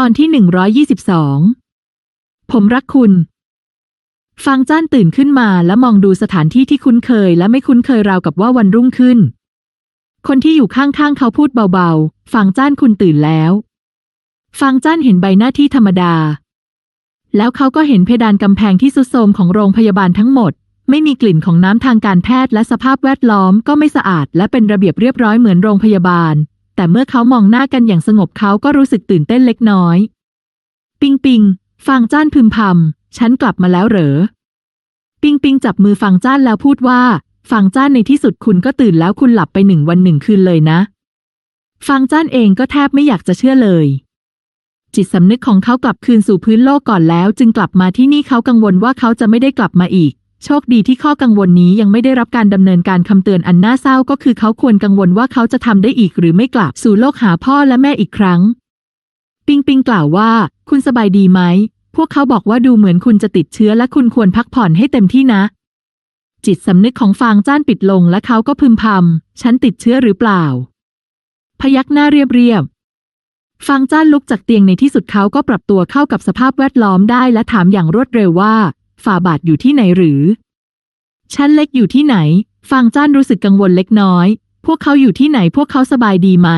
ตอนที่หนึ่งร้อยยี่สิบสองผมรักคุณ ฟางจ้านตื่นขึ้นมาและมองดูสถานที่ที่คุ้นเคยและไม่คุ้นเคยราวกับว่าวันรุ่งขึ้น คนที่อยู่ข้างๆเขาพูดเบาๆ ฟางจ้านคุณตื่นแล้ว ฟางจ้านเห็นใบหน้าที่ธรรมดา แล้วเขาก็เห็นเพดานกำแพงที่สุดโทรมของโรงพยาบาลทั้งหมด ไม่มีกลิ่นของน้ำทางการแพทย์และสภาพแวดล้อมก็ไม่สะอาดและเป็นระเบียบเรียบร้อยเหมือนโรงพยาบาล แต่เมื่อเขามองหน้ากันอย่างสงบเขาก็รู้สึกตื่นเต้นเล็กน้อย ปิงปิง ฟางจ้านพึมพำ ฉันกลับมาแล้วเหรอ ปิงปิงจับมือฟางจ้านแล้วพูดว่า ฟางจ้านในที่สุดคุณก็ตื่นแล้วคุณหลับไปหนึ่งวันหนึ่งคืนเลยนะ ฟางจ้านเองก็แทบไม่อยากจะเชื่อเลย จิตสำนึกของเขากลับคืนสู่พื้นโลกก่อนแล้ว จึงกลับมาที่นี่เขากังวลว่าเขาจะไม่ได้กลับมาอีก โชคดีที่ข้อกังวลนี้ยังไม่ได้รับการดำเนินการคำเตือนอันน่าเศร้าก็คือเขาควรกังวลว่าเขาจะทำได้อีกหรือไม่กลับสู่โลกหาพ่อและแม่อีกครั้ง ปิงปิงกล่าวว่า คุณสบายดีไหม พวกเขาบอกว่าดูเหมือนคุณจะติดเชื้อและคุณควรพักผ่อนให้เต็มที่นะ จิตสำนึกของฟางจ้านปิดลงและเขาก็พึมพำฉันติดเชื้อหรือเปล่า พยักหน้าเรียบเรียบฟางจ้านลุกจากเตียงในที่สุดเขาก็ปรับตัวเข้ากับสภาพแวดล้อมได้และถามอย่างรวดเร็วว่า ฝ่าบาทอยู่ที่ไหนหรือ ชั้นเล็กอยู่ที่ไหน ฟางจ้านรู้สึกกังวลเล็กน้อย พวกเขาอยู่ที่ไหนพวกเขาสบายดีไหม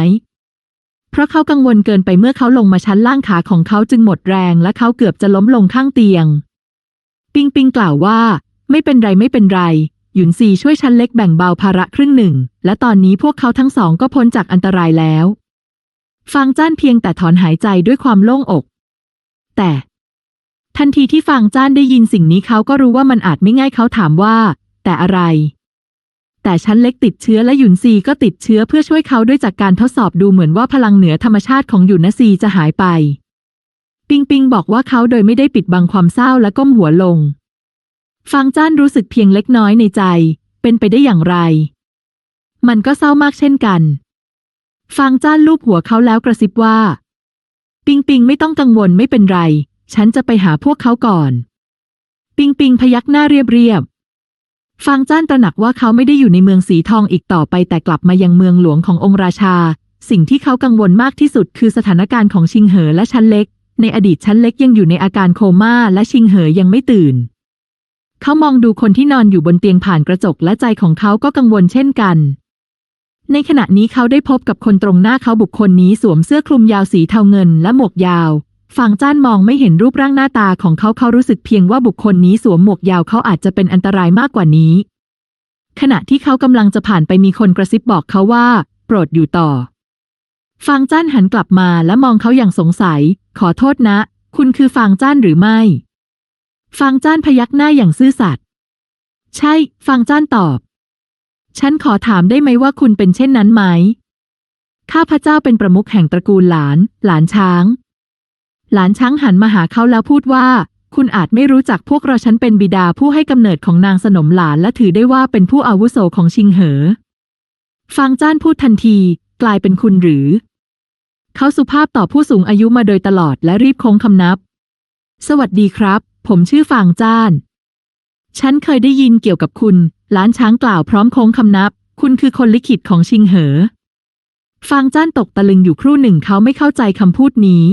เพราะเขากังวลเกินไปเมื่อเขาลงมาชั้นล่างขาของเขาจึงหมดแรง และเขาเกือบจะล้มลงข้างเตียง ปิงปิงกล่าวว่า ไม่เป็นไรไม่เป็นไร หยุนซีช่วยชั้นเล็กแบ่งเบาภาระครึ่งหนึ่ง และตอนนี้พวกเขาทั้งสองก็พ้นจากอันตรายแล้ว ฟางจ้านเพียงแต่ถอนหายใจด้วยความโล่งอก แต่ ทันทีที่ฟางจ้านได้ยินสิ่งนี้เขาก็รู้ว่ามันอาจไม่ง่ายเขาถามว่า แต่อะไร แต่ชั้นเล็กติดเชื้อและหยุนซีก็ติดเชื้อเพื่อช่วยเขาด้วยจากการทดสอบดูเหมือนว่าพลังเหนือธรรมชาติของหยุนซีจะหายไป ปิงปิงบอกว่าเขาโดยไม่ได้ปิดบังความเศร้าและก้มหัวลงฟางจ้านรู้สึกเพียงเล็กน้อยในใจ เป็นไปได้อย่างไร มันก็เศร้ามากเช่นกันฟางจ้านลูบหัวเขาแล้วกระซิบว่า ปิงปิงไม่ต้องกังวลไม่เป็นไร ฉันจะไปหาพวกเขาก่อน ปิงปิงพยักหน้าเรียบเรียบฟางจ้านตระหนักว่าเขาไม่ได้อยู่ในเมืองสีทองอีกต่อไปแต่กลับมายังเมืองหลวงขององค์ราชา สิ่งที่เขากังวลมากที่สุดคือสถานการณ์ของชิงเหอและชั้นเล็ก ในอดีตชั้นเล็กยังอยู่ในอาการโคม่าและชิงเหอยังไม่ตื่น เขามองดูคนที่นอนอยู่บนเตียงผ่านกระจกและใจของเขาก็กังวลเช่นกัน ในขณะนี้เขาได้พบกับคนตรงหน้าเขาบุคคลนี้สวมเสื้อคลุมยาวสีเทาเงินและหมวกยาว ฟางจ้านมองไม่เห็นรูปร่างหน้าตาของเขาเขารู้สึกเพียงว่าบุคคลนี้สวมหมวกยาวเขาอาจจะเป็นอันตรายมากกว่านี้ ขณะที่เขากำลังจะผ่านไปมีคนกระซิบบอกเขาว่า โปรดอยู่ต่อ ฟางจ้านหันกลับมาและมองเขาอย่างสงสัย ขอโทษนะ คุณคือฟางจ้านหรือไม่ ฟางจ้านพยักหน้าอย่างซื่อสัตย์ใช่ ฟางจ้านตอบ ฉันขอถามได้ไหมว่าคุณเป็นเช่นนั้นไหมข้าพเจ้าเป็นประมุขแห่งตระกูลหลาน หลานช้าง หลานช้างหันมาหาเขาแล้วพูดว่า คุณอาจไม่รู้จักพวกเราฉันเป็นบิดาผู้ให้กำเนิดของนางสนมหลานและถือได้ว่าเป็นผู้อาวุโสของชิงเหอ ฟางจ้านพูดทันที กลายเป็นคุณหรือ เขาสุภาพต่อผู้สูงอายุมาโดยตลอดและรีบโค้งคำนับ สวัสดีครับ ผมชื่อฟางจ้าน ฉันเคยได้ยินเกี่ยวกับคุณหลานช้างกล่าวพร้อมโค้งคำนับ คุณคือคนลิขิตของชิงเหอ ฟางจ้านตกตะลึงอยู่ครู่หนึ่งเขาไม่เข้าใจคำพูดนี้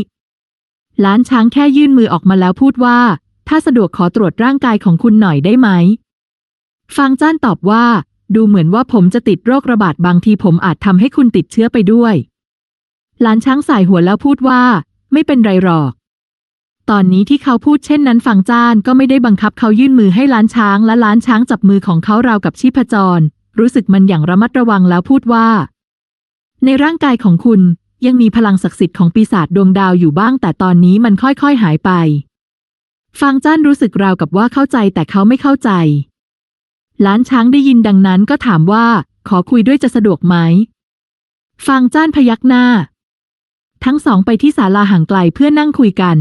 ล้านช้างแค่ยื่นมือออกมาแล้วพูดว่า ถ้าสะดวกขอตรวจร่างกายของคุณหน่อยได้ไหม ฟางจ้านตอบว่า ดูเหมือนว่าผมจะติดโรคระบาดบางทีผมอาจทำให้คุณติดเชื้อไปด้วย ล้านช้างสายหัวแล้วพูดว่า ไม่เป็นไรหรอก ตอนนี้ที่เขาพูดเช่นนั้นฟังจ้านก็ไม่ได้บังคับเขายื่นมือให้ล้านช้างและล้านช้างจับมือของเขาราวกับชีพจร รู้สึกมันอย่างระมัดระวังแล้วพูดว่า ในร่างกายของคุณ ยังมีพลังศักดิ์สิทธิ์ของปีศาจดวงดาวอยู่บ้าง แต่ตอนนี้มันค่อยๆหายไปฟังจ้านรู้สึกราวกับว่าเข้าใจแต่เขาไม่เข้าใจ ล้านช้างได้ยินดังนั้นก็ถามว่า ขอคุยด้วยจะสะดวกไหมฟังจ้านพยักหน้า ทั้งสองไปที่ศาลาห่างไกลเพื่อนั่งคุยกัน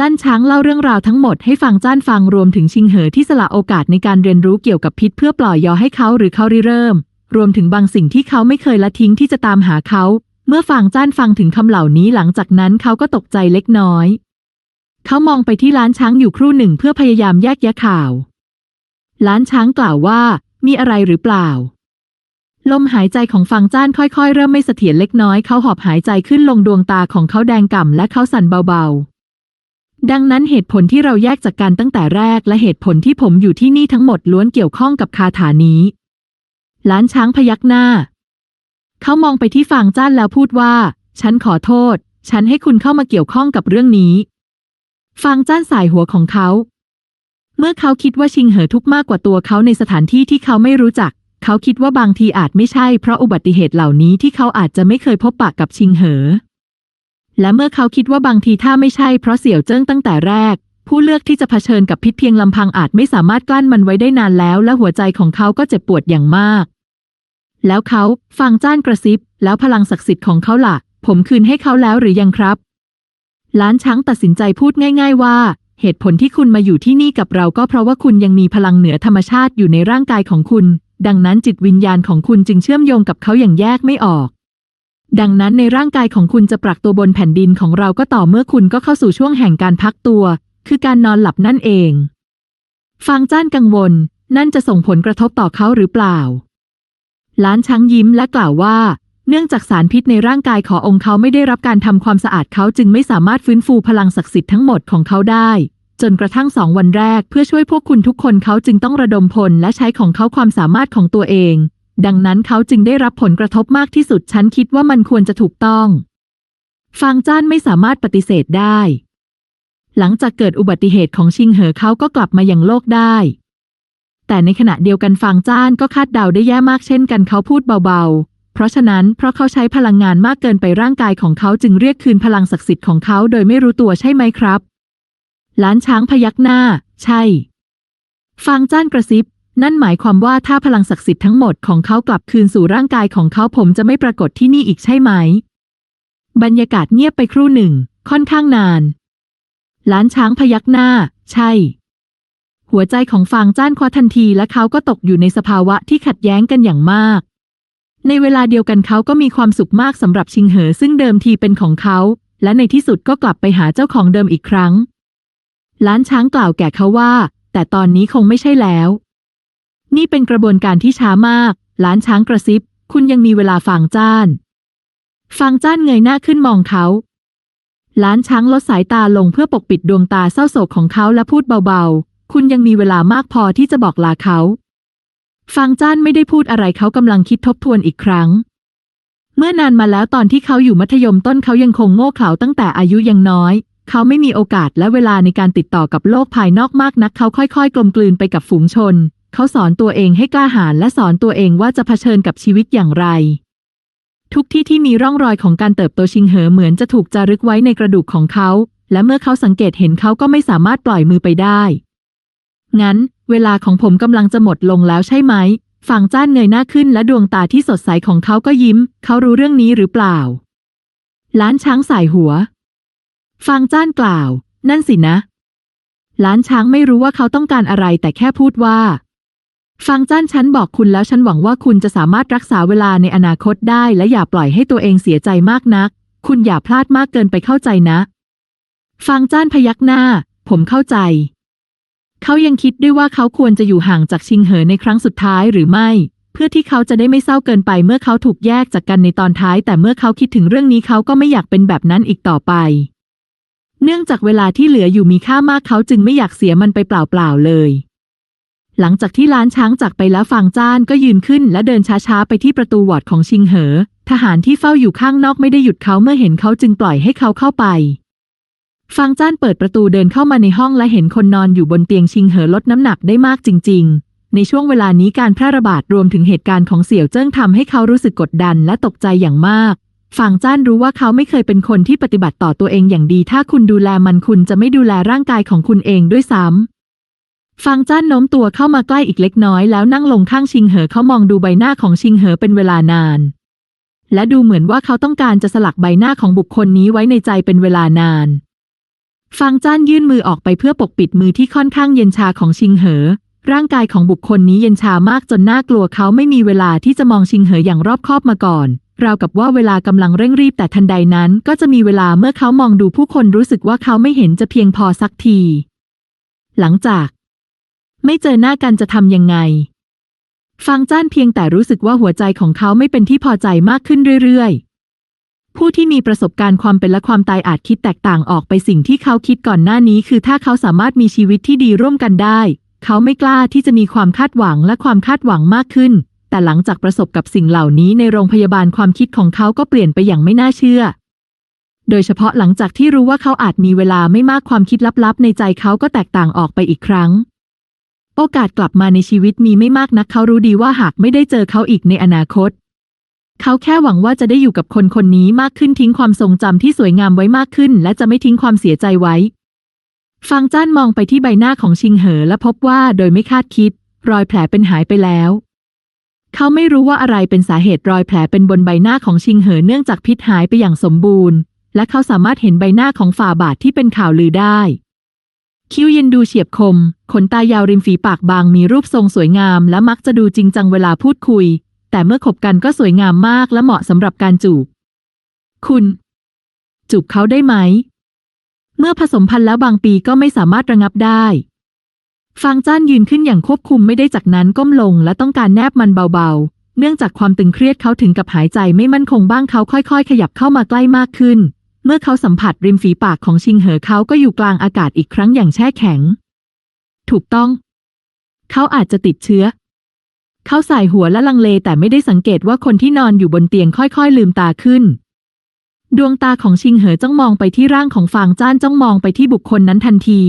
ลั่นช้างเล่าเรื่องราวทั้งหมดให้ฟังจ้านฟังรวมถึงชิงเหอที่สละโอกาสในการเรียนรู้เกี่ยวกับพิษเพื่อปล่อยยอให้เขาหรือเขาริเริ่ม รวมถึงบางสิ่งที่เขาไม่เคยละทิ้งที่จะตามหาเขา เมื่อฟังจ้านฟังถึงคำเหล่านี้หลังจากนั้นเขาก็ตกใจเล็กน้อย เขามองไปที่ล้านช้างอยู่ครู่หนึ่งเพื่อพยายามแยกแยะข่าว ล้านช้างกล่าวว่ามีอะไรหรือเปล่า ลมหายใจของฟางจ้านค่อยๆ เริ่มไม่เสถียรเล็กน้อยเขาหอบหายใจขึ้นลงดวงตาของเขาแดงก่ำและเขาสั่นเบาๆ ดังนั้นเหตุผลที่เราแยกจากกันตั้งแต่แรกและเหตุผลที่ผมอยู่ที่นี่ทั้งหมดล้วนเกี่ยวข้องกับคาถานี้ ล้านช้างพยักหน้า เขามองไปที่ฟางจ้านแล้วพูดว่า ฉันขอโทษ ฉันให้คุณเข้ามาเกี่ยวข้องกับเรื่องนี้ ฟางจ้านสายหัวของเขา เมื่อเขาคิดว่าชิงเหอทุกข์มากกว่าตัวเขาในสถานที่ที่เขาไม่รู้จัก เขาคิดว่าบางทีอาจไม่ใช่เพราะอุบัติเหตุเหล่านี้ที่เขาอาจจะไม่เคยพบปะกับชิงเหอ และเมื่อเขาคิดว่าบางทีถ้าไม่ใช่เพราะเสี่ยวเจิ้งตั้งแต่แรกผู้เลือกที่จะเผชิญกับพิษเพียงลำพังอาจไม่สามารถกลั้นมันไว้ได้นานแล้ว และหัวใจของเขาก็เจ็บปวดอย่างมาก แล้วเขาฟังจ้านกระซิบ แล้วพลังศักดิ์สิทธิ์ของเขาล่ะ ผมคืนให้เขาแล้วหรือยังครับ ล้านช้างตัดสินใจพูดง่าย ๆ ว่า เหตุผลที่คุณมาอยู่ที่นี่กับเราก็เพราะว่าคุณยังมีพลังเหนือธรรมชาติอยู่ในร่างกายของคุณ ดังนั้นจิตวิญญาณของคุณจึงเชื่อมโยงกับเขาอย่างแยกไม่ออก ดังนั้นในร่างกายของคุณจะปรักตัวบนแผ่นดินของเราก็ต่อเมื่อคุณก็เข้าสู่ช่วงแห่งการพักตัว คือการนอนหลับนั่นเองฟางจ้านกังวล นั่นจะส่งผลกระทบต่อเขาหรือเปล่า ล้านช้างยิ้มและกล่าวว่า เนื่องจากสารพิษในร่างกายขององค์เขาไม่ได้รับการทำความสะอาดเขาจึงไม่สามารถฟื้นฟูพลังศักดิ์สิทธิ์ทั้งหมดของเขาได้ จนกระทั่งสองวันแรกเพื่อช่วยพวกคุณทุกคนเขาจึงต้องระดมพลและใช้ของเขาความสามารถของตัวเอง ดังนั้นเขาจึงได้รับผลกระทบมากที่สุดฉันคิดว่ามันควรจะถูกต้อง ฟางจ้านไม่สามารถปฏิเสธได้ หลังจากเกิดอุบัติเหตุของชิงเหอเขาก็กลับมาอย่างโลกได้ แต่ในขณะเดียวกันฟางจ้านก็คาดเดาได้แย่มากเช่นกันเขาพูดเบาๆ เพราะฉะนั้นเพราะเขาใช้พลังงานมากเกินไปร่างกายของเขาจึงเรียกคืนพลังศักดิ์สิทธิ์ของเขาโดยไม่รู้ตัวใช่ไหมครับล้านช้างพยักหน้า ใช่ ฟางจ้านกระซิบ นั่นหมายความว่าถ้าพลังศักดิ์สิทธิ์ทั้งหมดของเขากลับคืนสู่ร่างกายของเขาผมจะไม่ปรากฏที่นี่อีกใช่ไหม บรรยากาศเงียบไปครู่หนึ่ง ค่อนข้างนาน ล้านช้างพยักหน้า ใช่ หัวใจของฟางจ้านคว้าทันทีและเขาก็ตกอยู่ในสภาวะที่ขัดแย้งกันอย่างมาก ในเวลาเดียวกันเขาก็มีความสุขมากสำหรับชิงเหอซึ่งเดิมทีเป็นของเขา และในที่สุดก็กลับไปหาเจ้าของเดิมอีกครั้ง ล้านช้างกล่าวแก่เขาว่า แต่ตอนนี้คงไม่ใช่แล้ว นี่เป็นกระบวนการที่ช้ามาก ล้านช้างกระซิบ คุณยังมีเวลาฟางจ้านฟางจ้านเงยหน้าขึ้นมองเขา ล้านช้างลดสายตาลงเพื่อปกปิดดวงตาเศร้าโศกของเขาและพูดเบาๆ คุณยังมีเวลามากพอที่จะบอกลาเขาฟางจ้านไม่ได้พูดอะไรเขากำลังคิดทบทวนอีกครั้ง เมื่อนานมาแล้วตอนที่เขาอยู่มัธยมต้นเขายังคงโง่เขลาตั้งแต่อายุยังน้อย เขาไม่มีโอกาสและเวลาในการติดต่อกับโลกภายนอกมากนัก เขาค่อยๆ กลมกลืนไปกับฝูงชน เขาสอนตัวเองให้กล้าหาญและสอนตัวเองว่าจะเผชิญกับชีวิตอย่างไร ทุกที่ที่มีร่องรอยของการเติบโตชิงเหอเหมือนจะถูกจารึกไว้ในกระดูกของเขา และเมื่อเขาสังเกตเห็นเขาก็ไม่สามารถปล่อยมือไปได้ งั้น เวลาของผมกำลังจะหมดลงแล้วใช่ไหม ฝั่งจ้านเงยหน้าขึ้นและดวงตาที่สดใสของเขาก็ยิ้ม เขารู้เรื่องนี้หรือเปล่า ล้านช้างสายหัวฟางจ้านกล่าว นั่นสินะ ล้านช้างไม่รู้ว่าเขาต้องการอะไรแต่แค่พูดว่า ฟังจ้านฉันบอกคุณแล้วฉันหวังว่าคุณจะสามารถรักษาเวลาในอนาคตได้และอย่าปล่อยให้ตัวเองเสียใจมากนัก คุณอย่าพลาดมากเกินไปเข้าใจนะ ฟังจ้านพยักหน้า ผมเข้าใจ เขายังคิดด้วยว่าเขาควรจะอยู่ห่างจากชิงเหอในครั้งสุดท้ายหรือไม่ เพื่อที่เขาจะได้ไม่เศร้าเกินไปเมื่อเขาถูกแยกจากกันในตอนท้าย แต่เมื่อเขาคิดถึงเรื่องนี้เขาก็ไม่อยากเป็นแบบนั้นอีกต่อไป เนื่องจากเวลาที่เหลืออยู่มีค่ามากเขาจึงไม่อยากเสียมันไปเปล่าๆเลย หลังจากที่ล้านช้างจากไปแล้วฟางจ้านก็ยืนขึ้นและเดินช้าๆไปที่ประตูวอร์ดของชิงเหอ ทหารที่เฝ้าอยู่ข้างนอกไม่ได้หยุดเขาเมื่อเห็นเขาจึงปล่อยให้เขาเข้าไป ฟางจ้านเปิดประตูเดินเข้ามาในห้องและเห็นคนนอนอยู่บนเตียงชิงเหอลดน้ำหนักได้มากจริง ๆ ในช่วงเวลานี้การแพร่ระบาดรวมถึงเหตุการณ์ของเสี่ยวเจิ้งทำให้เขารู้สึกกดดันและตกใจอย่างมากฟางจ้านรู้ว่าเขาไม่เคยเป็นคนที่ปฏิบัติต่อตัวเองอย่างดี ถ้าคุณดูแลมันคุณจะไม่ดูแลร่างกายของคุณเองด้วยซ้ำฟางจ้านโน้มตัวเข้ามาใกล้อีกเล็กน้อยแล้วนั่งลงข้างชิงเหอเขามองดูใบหน้าของชิงเหอเป็นเวลานาน และดูเหมือนว่าเขาต้องการจะสลักใบหน้าของบุคคลนี้ไว้ในใจเป็นเวลานาน ฟางจ้านยื่นมือออกไปเพื่อปกปิดมือที่ค่อนข้างเย็นชาของชิงเหอ ร่างกายของบุคคลนี้เย็นชามากจนน่ากลัวเขาไม่มีเวลาที่จะมองชิงเหออย่างรอบคอบมาก่อน ราวกับว่าเวลากำลังเร่งรีบแต่ทันใดนั้นก็จะมีเวลาเมื่อเขามองดูผู้คนรู้สึกว่าเขาไม่เห็นจะเพียงพอสักที หลังจาก ไม่เจอหน้ากันจะทำยังไงฟางจ้านเพียงแต่รู้สึกว่าหัวใจของเขาไม่เป็นที่พอใจมากขึ้นเรื่อยๆ ผู้ที่มีประสบการณ์ความเป็นและความตายอาจคิดแตกต่างออกไปสิ่งที่เขาคิดก่อนหน้านี้ คือถ้าเขาสามารถมีชีวิตที่ดีร่วมกันได้ เขาไม่กล้าที่จะมีความคาดหวังและความคาดหวังมากขึ้น แต่หลังจากประสบกับสิ่งเหล่านี้ในโรงพยาบาลความคิดของเขาก็เปลี่ยนไปอย่างไม่น่าเชื่อ โดยเฉพาะหลังจากที่รู้ว่าเขาอาจมีเวลาไม่มากความคิดลับๆ ในใจเขาก็แตกต่างออกไปอีกครั้งโอกาสกลับมาในชีวิตมีไม่มากนักเขารู้ดีว่าหากไม่ได้เจอเขาอีกในอนาคต เขาแค่หวังว่าจะได้อยู่กับคนคนนี้มากขึ้นทิ้งความทรงจำที่สวยงามไว้มากขึ้น และจะไม่ทิ้งความเสียใจไว้ ฟางจ้านมองไปที่ใบหน้าของชิงเหอและพบว่าโดยไม่คาดคิด รอยแผลเป็นหายไปแล้ว เขาไม่รู้ว่าอะไรเป็นสาเหตุรอยแผลเป็นบนใบหน้าของชิงเหอเนื่องจากพิษหายไปอย่างสมบูรณ์ และเขาสามารถเห็นใบหน้าของฝ่าบาทที่เป็นข่าวลือได้ คิ้วเย็นดูเฉียบคม ขนตายาวริมฝีปากบางมีรูปทรงสวยงาม และมักจะดูจริงจังเวลาพูดคุย แต่เมื่อคบกันก็สวยงามมากและเหมาะสำหรับการจูบ คุณ จูบเขาได้ไหม เมื่อผสมพันธุ์แล้วบางปีก็ไม่สามารถระงับได้ ฟางจ้านยืนขึ้นอย่างควบคุมไม่ได้จากนั้นก้มลงและต้องการแนบมันเบาๆ เนื่องจากความตึงเครียดเขาถึงกับหายใจไม่มั่นคงบ้างเขาค่อยๆ ขยับเข้ามาใกล้มากขึ้น เมื่อเขาสัมผัสริมฝีปากของชิงเหอเขาก็อยู่กลางอากาศอีกครั้งอย่างแช่แข็ง ถูกต้อง เขาอาจจะติดเชื้อ เขาใส่หัวและลังเลแต่ไม่ได้สังเกตว่าคนที่นอนอยู่บนเตียงค่อยๆ ลืมตาขึ้น ดวงตาของชิงเหอจ้องมองไปที่ร่างของฟางจ้านจ้องมองไปที่บุคคลนั้นทันที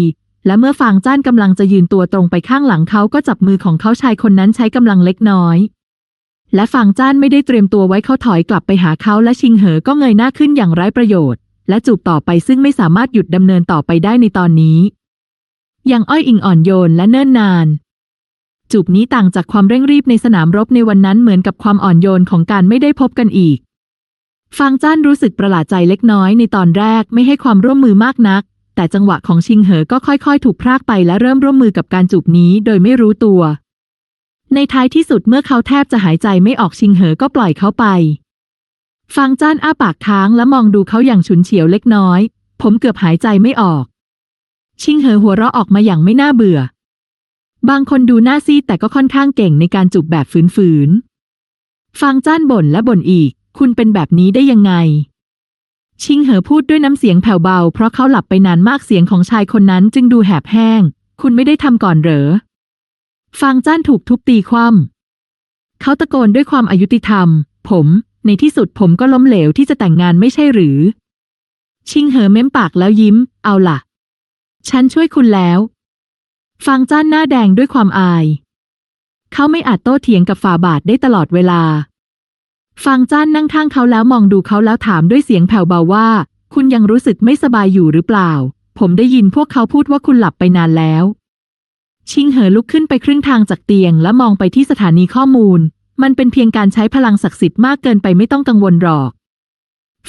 และเมื่อฟางจ้านกำลังจะยืนตัวตรงไปข้างหลังเขาก็จับมือของเขาชายคนนั้นใช้กำลังเล็กน้อย และฟางจ้านไม่ได้เตรียมตัวไว้เขาถอยกลับไปหาเขาและชิงเหอก็เงยหน้าขึ้นอย่างไร้ประโยชน์ และจูบต่อไปซึ่งไม่สามารถหยุดดำเนินต่อไปได้ในตอนนี้ อย่างอ้อยอิงอ่อนโยนและเนิ่นนาน จูบนี้ต่างจากความเร่งรีบในสนามรบในวันนั้นเหมือนกับความอ่อนโยนของการไม่ได้พบกันอีก ฟางจ้านรู้สึกประหลาดใจเล็กน้อยในตอนแรกไม่ให้ความร่วมมือมากนัก แต่จังหวะของชิงเหอก็ค่อยๆ ถูกพรากไปและเริ่มร่วมมือกับการจูบนี้โดยไม่รู้ตัว ในท้ายที่สุดเมื่อเขาแทบจะหายใจไม่ออกชิงเหอก็ปล่อยเขาไป ฟางจ้านอ้าปากค้างและมองดูเขาอย่างฉุนเฉียวเล็กน้อย ผมเกือบหายใจไม่ออก ชิงเหอหัวเราะออกมาอย่างไม่น่าเบื่อ บางคนดูหน้าซีดแต่ก็ค่อนข้างเก่งในการจูบแบบฝืนๆ ฟางจ้านบ่นและบ่นอีก คุณเป็นแบบนี้ได้ยังไง ชิงเหอพูดด้วยน้ำเสียงแผ่วเบา เพราะเขาหลับไปนานมากเสียงของชายคนนั้นจึงดูแหบแห้ง คุณไม่ได้ทำก่อนเหรอ ฟางจ้านถูกทุบตีคว่ำเขาตะโกนด้วยความอายุติธรรม ผม ในที่สุดผมก็ล้มเหลวที่จะแต่งงานไม่ใช่หรือ ชิงเหอเม้มปากแล้วยิ้ม เอาล่ะ ฉันช่วยคุณแล้ว ฟางจ้านหน้าแดงด้วยความอาย เขาไม่อาจโต้เถียงกับฝ่าบาทได้ตลอดเวลา ฟางจ้านนั่งข้างเขาแล้วมองดูเขาแล้วถามด้วยเสียงแผ่วเบาว่า คุณยังรู้สึกไม่สบายอยู่หรือเปล่า ผมได้ยินพวกเขาพูดว่าคุณหลับไปนานแล้ว ชิงเหอลุกขึ้นไปครึ่งทางจากเตียง และมองไปที่สถานีข้อมูล มันเป็นเพียงการใช้พลังศักดิ์สิทธิ์มากเกินไปไม่ต้องกังวลหรอก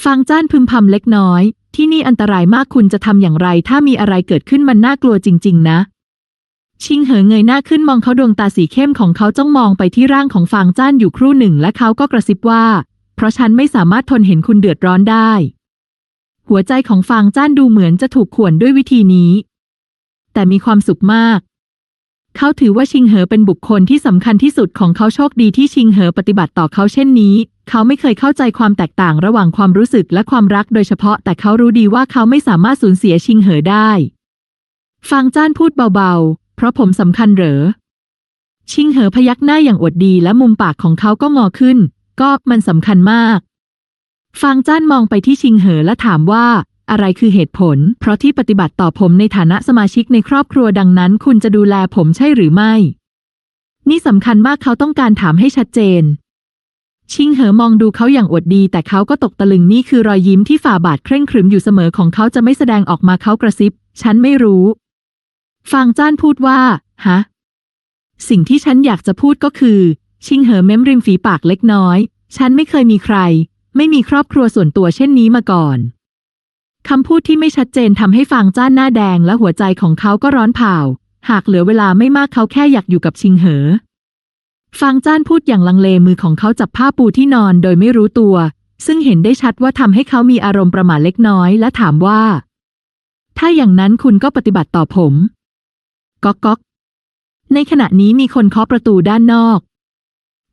ฟางจ้านพึมพำเล็กน้อย ที่นี่อันตรายมากคุณจะทำอย่างไร ถ้ามีอะไรเกิดขึ้นมันน่ากลัวจริง ๆ นะ ชิงเหอเงยหน้าขึ้นมองเขาดวงตาสีเข้มของเขาจ้องมองไปที่ร่างของฟางจ้านอยู่ครู่หนึ่ง และเขาก็กระซิบว่า เพราะฉันไม่สามารถทนเห็นคุณเดือดร้อนได้ หัวใจของฟางจ้านดูเหมือนจะถูกข่วนด้วยวิธีนี้ แต่มีความสุขมาก เขาถือว่าชิงเหอเป็นบุคคลที่สำคัญที่สุดของเขาโชคดีที่ชิงเหอปฏิบัติต่อเขาเช่นนี้ เขาไม่เคยเข้าใจความแตกต่างระหว่างความรู้สึกและความรักโดยเฉพาะ แต่เขารู้ดีว่าเขาไม่สามารถสูญเสียชิงเหอได้ฟางจ้านพูดเบาๆ ราะผมสำคัญเหรอ ชิงเหอพยักหน้าอย่างอวดดีและมุมปากของเขาก็งอขึ้น ก็มันสำคัญมาก ฟางจ้านมองไปที่ชิงเหอและถามว่า อะไรคือเหตุผล เพราะที่ปฏิบัติต่อผมในฐานะสมาชิกในครอบครัวดังนั้น คุณจะดูแลผมใช่หรือไม่ นี่สำคัญมากเขาต้องการถามให้ชัดเจน ชิงเหอมองดูเขาอย่างอวดดี แต่เขาก็ตกตะลึงนี่คือรอยยิ้มที่ฝ่าบาทเคร่งครึมอยู่เสมอของเขาจะไม่แสดงออกมาเขากระซิบ ฉันไม่รู้ ฟางจ้านพูดว่า ฮะ สิ่งที่ฉันอยากจะพูดก็คือ ชิงเหอเม้มริมฝีปากเล็กน้อย ฉันไม่เคยมีใคร ไม่มีครอบครัวส่วนตัวเช่นนี้มาก่อนคำพูดที่ไม่ชัดเจนทำให้ฟางจ้านหน้าแดงและหัวใจของเขาก็ร้อนเผา หากเหลือเวลาไม่มากเขาแค่อยากอยู่กับชิงเหอ ฟางจ้านพูดอย่างลังเลมือของเขาจับผ้าปูที่นอนโดยไม่รู้ตัว ซึ่งเห็นได้ชัดว่าทำให้เขามีอารมณ์ประหม่าเล็กน้อยและถามว่า ถ้าอย่างนั้นคุณก็ปฏิบัติต่อผม ก๊อกก๊อกในขณะนี้มีคนเคาะประตูด้านนอก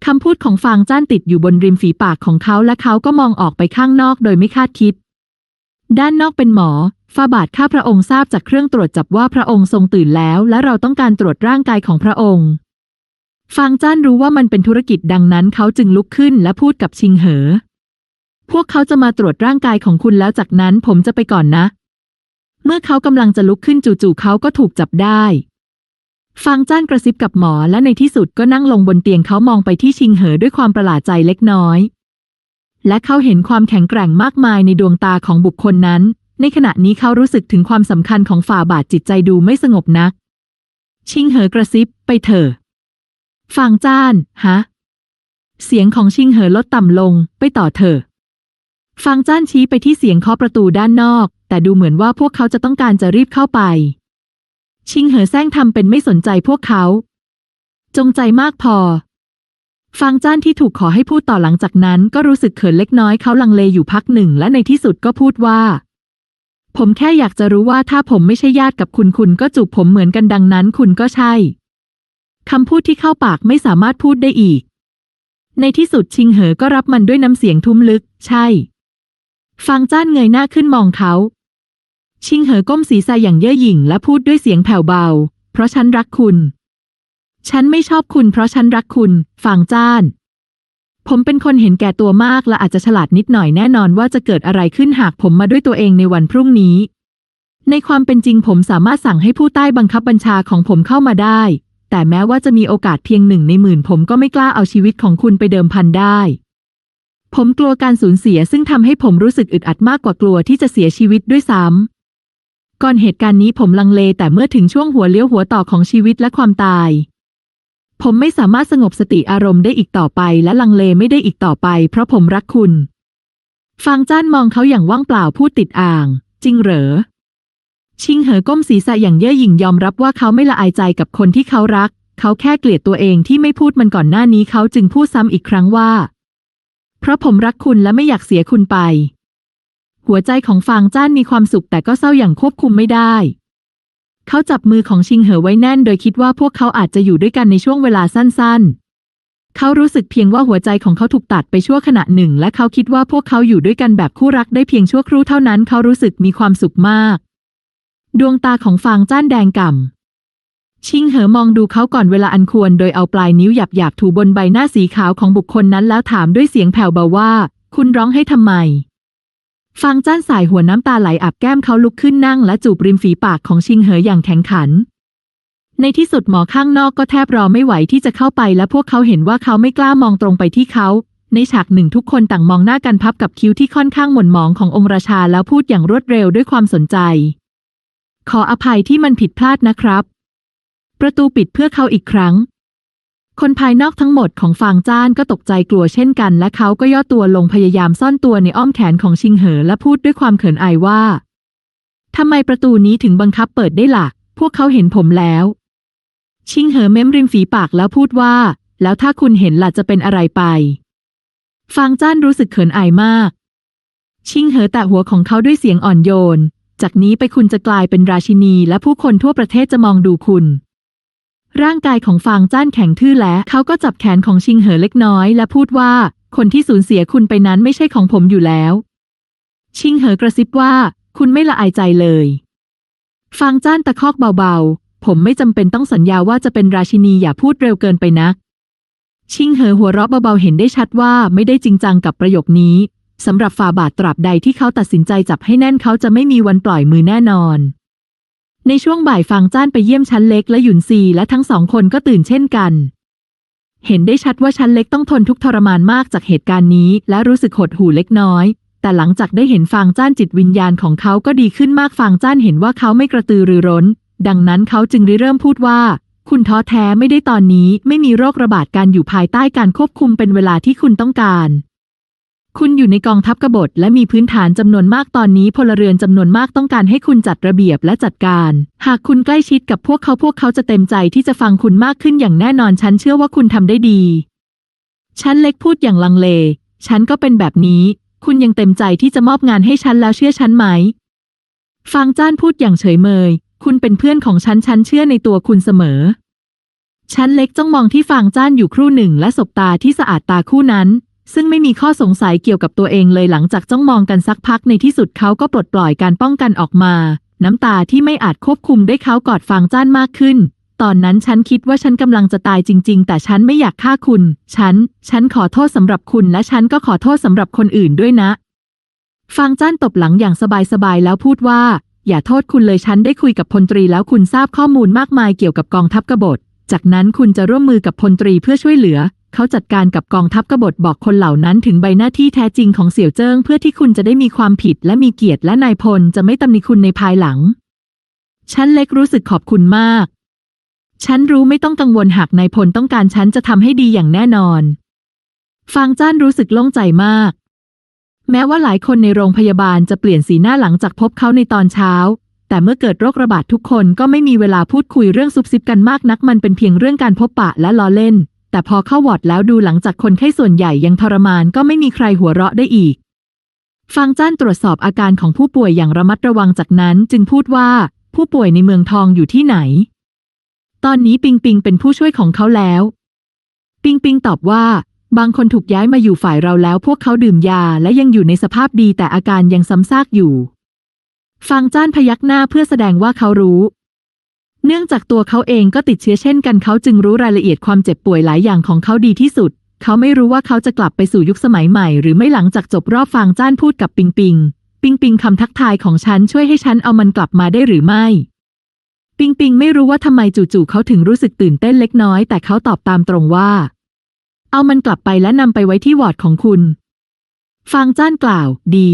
คำพูดของฟางจ้านติดอยู่บนริมฝีปากของเขาและเขาก็มองออกไปข้างนอกโดยไม่คาดคิด ด้านนอกเป็นหมอฟาบาทข้าพระองค์ทราบจากเครื่องตรวจจับว่าพระองค์ทรงตื่นแล้ว และเราต้องการตรวจร่างกายของพระองค์ ฟางจ้านรู้ว่ามันเป็นธุรกิจดังนั้นเขาจึงลุกขึ้นและพูดกับชิงเหอ พวกเขาจะมาตรวจร่างกายของคุณแล้วจากนั้นผมจะไปก่อนนะ เมื่อเขากำลังจะลุกขึ้นจู่ๆเขาก็ถูกจับได้ ฟางจ้านกระซิบกับหมอและในที่สุดก็นั่งลงบนเตียงเขามองไปที่ชิงเหอด้วยความประหลาดใจเล็กน้อย และเขาเห็นความแข็งแกร่งมากมายในดวงตาของบุคคลนั้น ในขณะนี้เขารู้สึกถึงความสำคัญของฝ่าบาทจิตใจดูไม่สงบนัก ชิงเหอกระซิบไปเถอะฟางจ้าน ฮะ เสียงของชิงเหอลดต่ำลง ไปต่อเถอะฟางจ้านชี้ไปที่เสียงเคาะประตูด้านนอก แต่ดูเหมือนว่าพวกเขาจะต้องการจะรีบเข้าไป ชิงเหอแซงทำเป็นไม่สนใจพวกเขา จงใจมากพอ ฟางจ้านที่ถูกขอให้พูดต่อหลังจากนั้น ก็รู้สึกเขินเล็กน้อยเขาลังเลอยู่พักหนึ่งและในที่สุดก็พูดว่า ผมแค่อยากจะรู้ว่าถ้าผมไม่ใช่ญาติกับคุณคุณก็จูบผมเหมือนกันดังนั้นคุณก็ใช่คำพูดที่เข้าปากไม่สามารถพูดได้อีก ในที่สุดชิงเหอก็รับมันด้วยน้ำเสียงทุ้มลึก ใช่ ฟางจ้านเงยหน้าขึ้นมองเขา ชิงเหอก้มศีรษะอย่างเย่อหยิ่งและพูดด้วยเสียงแผ่วเบา เพราะฉันรักคุณ ฉันไม่ชอบคุณเพราะฉันรักคุณฟางจ้าน ผมเป็นคนเห็นแก่ตัวมากและอาจจะฉลาดนิดหน่อยแน่นอนว่าจะเกิดอะไรขึ้นหากผมมาด้วยตัวเองในวันพรุ่งนี้ ในความเป็นจริงผมสามารถสั่งให้ผู้ใต้บังคับบัญชาของผมเข้ามาได้ แต่แม้ว่าจะมีโอกาสเพียงหนึ่งในหมื่นผมก็ไม่กล้าเอาชีวิตของคุณไปเดิมพันได้ผมกลัวการสูญเสียซึ่งทำให้ผมรู้สึกอึดอัดมากกว่ากลัวที่จะเสียชีวิตด้วยซ้ำ ก่อนเหตุการณ์นี้ผมลังเลแต่เมื่อถึงช่วงหัวเลี้ยวหัวต่อของชีวิตและความตาย ผมไม่สามารถสงบสติอารมณ์ได้อีกต่อไปและลังเลไม่ได้อีกต่อไป เพราะผมรักคุณ ฟางจ้านมองเขาอย่างว่างเปล่าพูดติดอ่าง จริงเหรอ ชิงเหอก้มศีรษะอย่างเย่อหยิ่งยอมรับว่าเขาไม่ละอายใจกับคนที่เขารัก เขาแค่เกลียดตัวเองที่ไม่พูดมันก่อนหน้านี้เขาจึงพูดซ้ำอีกครั้งว่า เพราะผมรักคุณและไม่อยากเสียคุณไป หัวใจของฟางจ้านมีความสุขแต่ก็เศร้าอย่างควบคุมไม่ได้ เขาจับมือของชิงเหอไว้แน่น โดยคิดว่าพวกเขาอาจจะอยู่ด้วยกันในช่วงเวลาสั้น ๆ เขารู้สึกเพียงว่าหัวใจของเขาถูกตัดไปชั่วขณะหนึ่ง และเขาคิดว่าพวกเขาอยู่ด้วยกันแบบคู่รักได้เพียงชั่วครู่เท่านั้น เขารู้สึกมีความสุขมาก ดวงตาของฟางจ้านแดงก่ำชิงเหอมองดูเขาก่อนเวลาอันควร โดยเอาปลายนิ้วหยาบๆถูบนใบหน้าสีขาวของบุคคลนั้นแล้วถามด้วยเสียงแผ่วเบาว่า คุณร้องให้ทำไม ฟางจ้านสายหัวน้ำตาไหลอาบแก้มเขาลุกขึ้นนั่งและจูบริมฝีปากของชิงเหออย่างแข็งขัน ในที่สุดหมอข้างนอกก็แทบรอไม่ไหวที่จะเข้าไปและพวกเขาเห็นว่าเขาไม่กล้ามองตรงไปที่เขา ในฉากหนึ่งทุกคนต่างมองหน้ากันพับกับคิ้วที่ค่อนข้างหม่นหมองขององค์ราชาแล้วพูดอย่างรวดเร็วด้วยความสนใจ ขออภัยที่มันผิดพลาดนะครับ ประตูปิดเพื่อเขาอีกครั้ง คนภายนอกทั้งหมดของฟางจ้านก็ตกใจกลัวเช่นกัน และเขาก็ย่อตัวลงพยายามซ่อนตัวในอ้อมแขนของชิงเหอและพูดด้วยความเขินอายว่าทำไมประตูนี้ถึงบังคับเปิดได้ล่ะ พวกเขาเห็นผมแล้ว ชิงเหอเม้มริมฝีปากแล้วพูดว่า แล้วถ้าคุณเห็นล่ะจะเป็นอะไรไป ฟางจ้านรู้สึกเขินอายมาก ชิงเหอแตะหัวของเขาด้วยเสียงอ่อนโยน จากนี้ไปคุณจะกลายเป็นราชินี และผู้คนทั่วประเทศจะมองดูคุณ ร่างกายของฟางจ้านแข็งทื่อและเขาก็จับแขนของชิงเหอเล็กน้อย และพูดว่า คนที่สูญเสียคุณไปนั้นไม่ใช่ของผมอยู่แล้ว ชิงเหอกระซิบว่า คุณไม่ละอายใจเลย ฟางจ้านตะคอกเบาๆ ผมไม่จำเป็นต้องสัญญาว่าจะเป็นราชินีอย่าพูดเร็วเกินไปนักชิงเหอหัวเราะเบาๆเห็นได้ชัดว่าไม่ได้จริงจังกับประโยคนี้สำหรับฝ่าบาทตราบใดที่เขาตัดสินใจจับให้แน่นเขาจะไม่มีวันปล่อยมือแน่นอน ในช่วงบ่ายฟางจ้านไปเยี่ยมชั้นเล็กและหยุนซีและทั้งสองคนก็ตื่นเช่นกัน เห็นได้ชัดว่าชั้นเล็กต้องทนทุกทรมานมากจากเหตุการณ์นี้ และรู้สึกหดหู่เล็กน้อย แต่หลังจากได้เห็นฟางจ้านจิตวิญญาณของเขาก็ดีขึ้นมากฟางจ้านเห็นว่าเขาไม่กระตือรือร้น ดังนั้นเขาจึงริเริ่มพูดว่า คุณท้อแท้ไม่ได้ตอนนี้ไม่มีโรคระบาดการอยู่ภายใต้การควบคุมเป็นเวลาที่คุณต้องการ คุณอยู่ในกองทัพกบฏและมีพื้นฐานจำนวนมากตอนนี้พลเรือนจำนวนมากต้องการให้คุณจัดระเบียบและจัดการ หากคุณใกล้ชิดกับพวกเขาพวกเขาจะเต็มใจที่จะฟังคุณมากขึ้นอย่างแน่นอนฉันเชื่อว่าคุณทำได้ดี ฉันเล็กพูดอย่างลังเล ฉันก็เป็นแบบนี้ คุณยังเต็มใจที่จะมอบงานให้ฉันแล้วเชื่อฉันไหม ฟางจ้านพูดอย่างเฉยเมย คุณเป็นเพื่อนของฉันฉันเชื่อในตัวคุณเสมอชั้นเล็กจ้องมองที่ฟางจ้านอยู่ครู่หนึ่งและสบตาที่สะอาดตาคู่นั้น ซึ่งไม่มีข้อสงสัยเกี่ยวกับตัวเองเลยหลังจากจ้องมองกันสักพักในที่สุดเขาก็ปลดปล่อยการป้องกันออกมา น้ำตาที่ไม่อาจควบคุมได้เขากอดฟางจ้านมากขึ้น ตอนนั้นฉันคิดว่าฉันกำลังจะตายจริง ๆ แต่ฉันไม่อยากฆ่าคุณ ฉัน ฉันขอโทษสำหรับคุณและฉันก็ขอโทษสำหรับคนอื่นด้วยนะ ฟางจ้านตบหลังอย่างสบายๆแล้วพูดว่า อย่าโทษคุณเลยฉันได้คุยกับพลตรีแล้วคุณทราบข้อมูลมากมายเกี่ยวกับกองทัพกบฏจากนั้นคุณจะร่วมมือกับพลตรีเพื่อช่วยเหลือ เขาจัดการกับกองทัพกบฏบอกคนเหล่านั้นถึงใบหน้าที่แท้จริงของเสี่ยวเจิ้งเพื่อที่คุณจะได้มีความผิดและมีเกียรติและนายพลจะไม่ตำหนิคุณในภายหลัง ฉันเล็กรู้สึกขอบคุณมาก ฉันรู้ไม่ต้องกังวลหากนายพลต้องการฉันจะทำให้ดีอย่างแน่นอน ฟางจ้านรู้สึกโล่งใจมาก แม้ว่าหลายคนในโรงพยาบาลจะเปลี่ยนสีหน้าหลังจากพบเขาในตอนเช้า แต่เมื่อเกิดโรคระบาดทุกคนก็ไม่มีเวลาพูดคุยเรื่องซุบซิบกันมากนักมันเป็นเพียงเรื่องการพบปะและล้อเล่น แต่พอเข้าวอร์ดแล้วดูหลังจากคนไข้ส่วนใหญ่ยังทรมานก็ไม่มีใครหัวเราะได้อีก ฟังจ้านตรวจสอบอาการของผู้ป่วยอย่างระมัดระวังจากนั้นจึงพูดว่า ผู้ป่วยในเมืองทองอยู่ที่ไหน ตอนนี้ปิงปิงเป็นผู้ช่วยของเขาแล้ว ปิงปิงตอบว่า บางคนถูกย้ายมาอยู่ฝ่ายเราแล้ว พวกเขาดื่มยาและยังอยู่ในสภาพดีแต่อาการยังซ้ำซากอยู่ ฟังจ้านพยักหน้าเพื่อแสดงว่าเขารู้ เนื่องจากตัวเขาเองก็ติดเชื้อเช่นกันเขาจึงรู้รายละเอียดความเจ็บป่วยหลายอย่างของเขาดีที่สุด เขาไม่รู้ว่าเขาจะกลับไปสู่ยุคสมัยใหม่ หรือไม่หลังจากจบรอบฟางจ้านพูดกับปิงปิง ปิงปิงคำทักทายของฉันช่วยให้ฉันเอามันกลับมาได้หรือไม่ ปิงปิงไม่รู้ว่าทำไมจู่ๆเขาถึงรู้สึกตื่นเต้นเล็กน้อย แต่เขาตอบตามตรงว่า เอามันกลับไปและนำไปไว้ที่วอร์ดของคุณ ฟางจ้านกล่าว ดี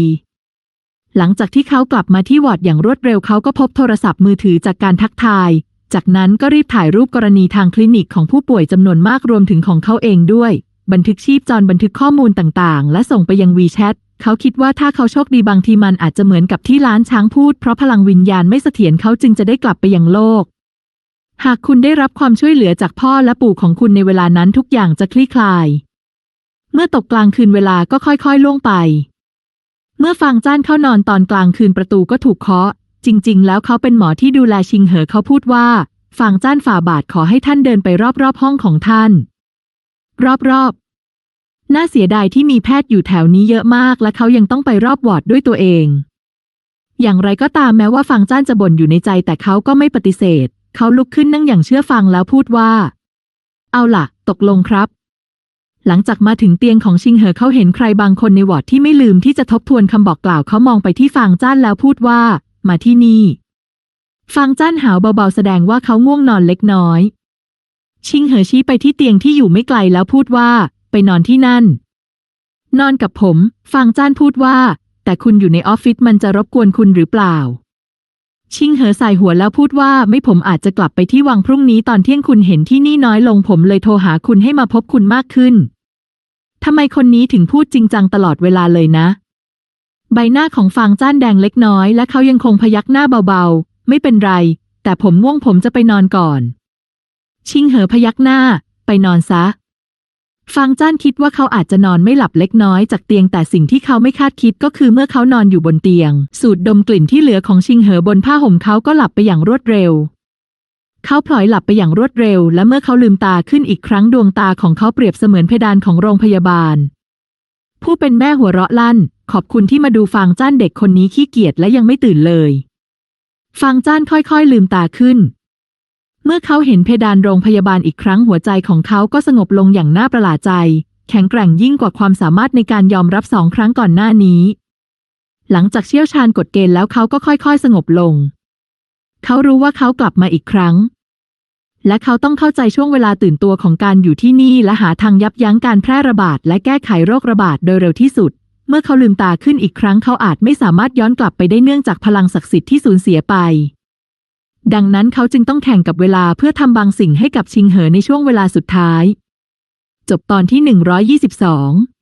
หลังจากที่เขากลับมาที่วอร์ดอย่างรวดเร็วเขาก็พบโทรศัพท์มือถือจากการทักทาย จากนั้นก็รีบถ่ายรูปกรณีทางคลินิกของผู้ป่วยจำนวนมากรวมถึงของเขาเองด้วย บันทึกชีพจรบันทึกข้อมูลต่างๆ และส่งไปยังวีแชทเขาคิดว่าถ้าเขาโชคดีบางทีมันอาจจะเหมือนกับที่ล้านช้างพูดเพราะพลังวิญญาณไม่เสถียรเขาจึงจะได้กลับไปยังโลก หากคุณได้รับความช่วยเหลือจากพ่อและปู่ของคุณในเวลานั้นทุกอย่างจะคลี่คลาย เมื่อตกกลางคืนเวลาก็ค่อยๆล่วงไป เมื่อฟางจ้านเข้านอนตอนกลางคืนประตูก็ถูกเคาะ จริง ๆ แล้วเขาเป็นหมอที่ดูแลชิงเหอเขาพูดว่าฟางจ้านฝ่าบาทขอให้ท่านเดินไปรอบๆห้องของท่าน รอบๆ น่าเสียดายที่มีแพทย์อยู่แถวนี้เยอะมาก และเขายังต้องไปรอบวอร์ดด้วยตัวเอง อย่างไรก็ตามแม้ว่าฟางจ้านจะบ่นอยู่ในใจแต่เขาก็ไม่ปฏิเสธ เขาลุกขึ้นนั่งอย่างเชื่อฟังแล้วพูดว่า เอาล่ะ ตกลงครับ หลังจากมาถึงเตียงของชิงเหอเขาเห็นใครบางคนในวอร์ดที่ไม่ลืมที่จะทบทวนคำบอกกล่าวเขามองไปที่ฟางจ้านแล้วพูดว่า มาที่นี่ ฟางจ้านหาวเบาๆแสดงว่าเขาง่วงนอนเล็กน้อย ชิงเหอชี้ไปที่เตียงที่อยู่ไม่ไกลแล้วพูดว่า ไปนอนที่นั่น นอนกับผม ฟางจ้านพูดว่า แต่คุณอยู่ในออฟฟิศมันจะรบกวนคุณหรือเปล่าชิงเหอใส่หัวแล้วพูดว่าไม่ผมอาจจะกลับไปที่วังพรุ่งนี้ตอนเที่ยงคุณเห็นที่นี่น้อยลงผมเลยโทรหาคุณให้มาพบคุณมากขึ้น ทำไมคนนี้ถึงพูดจริงจังตลอดเวลาเลยนะ ใบหน้าของฟางจ้านแดงเล็กน้อยและเขายังคงพยักหน้าเบาๆ ไม่เป็นไร แต่ผมง่วงผมจะไปนอนก่อน ชิงเหอพยักหน้า ไปนอนซะฟางจ้านคิดว่าเขาอาจจะนอนไม่หลับเล็กน้อยจากเตียงแต่สิ่งที่เขาไม่คาดคิดก็คือเมื่อเขานอนอยู่บนเตียง สูดดมกลิ่นที่เหลือของชิงเหอบนผ้าห่มเขาก็หลับไปอย่างรวดเร็ว เขาพลอยหลับไปอย่างรวดเร็ว และเมื่อเขาลืมตาขึ้นอีกครั้งดวงตาของเขาเปรียบเสมือนเพดานของโรงพยาบาล ผู้เป็นแม่หัวเราะลั่น ขอบคุณที่มาดูฟางจ้านเด็กคนนี้ขี้เกียจและยังไม่ตื่นเลยฟางจ้านค่อยๆลืมตาขึ้น เมื่อเขาเห็นเพดานโรงพยาบาลอีกครั้งหัวใจของเขาก็สงบลงอย่างน่าประหลาดใจ แข็งแกร่งยิ่งกว่าความสามารถในการยอมรับสองครั้งก่อนหน้านี้ หลังจากเชี่ยวชาญกฎเกณฑ์แล้วเขาก็ค่อยๆ สงบลง เขารู้ว่าเขากลับมาอีกครั้ง และเขาต้องเข้าใจช่วงเวลาตื่นตัวของการอยู่ที่นี่และหาทางยับยั้งการแพร่ระบาด และแก้ไขโรคระบาดโดยเร็วที่สุด เมื่อเขาลืมตาขึ้นอีกครั้งเขาอาจไม่สามารถย้อนกลับไปได้เนื่องจากพลังศักดิ์สิทธิ์ที่สูญเสียไป ดังนั้นเขาจึงต้องแข่งกับเวลาเพื่อทำบางสิ่งให้กับชิงเหอในช่วงเวลาสุดท้าย จบตอนที่ 122